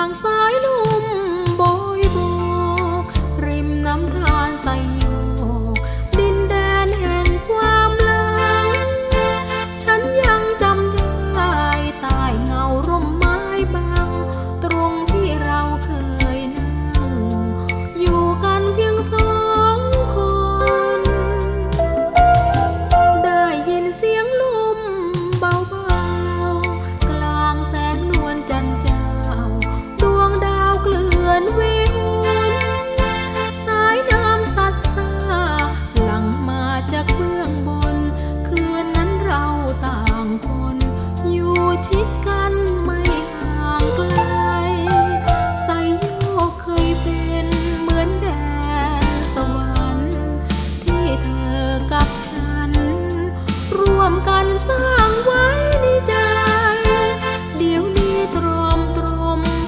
างสายลุ่มโอยโบกริมน้ำทานใส ชิดกันไม่ห่างไกลใส่โยกเคยเป็นเหมือนแดนสวรรค์ที่เธอกับฉันรวมกันสร้างไว้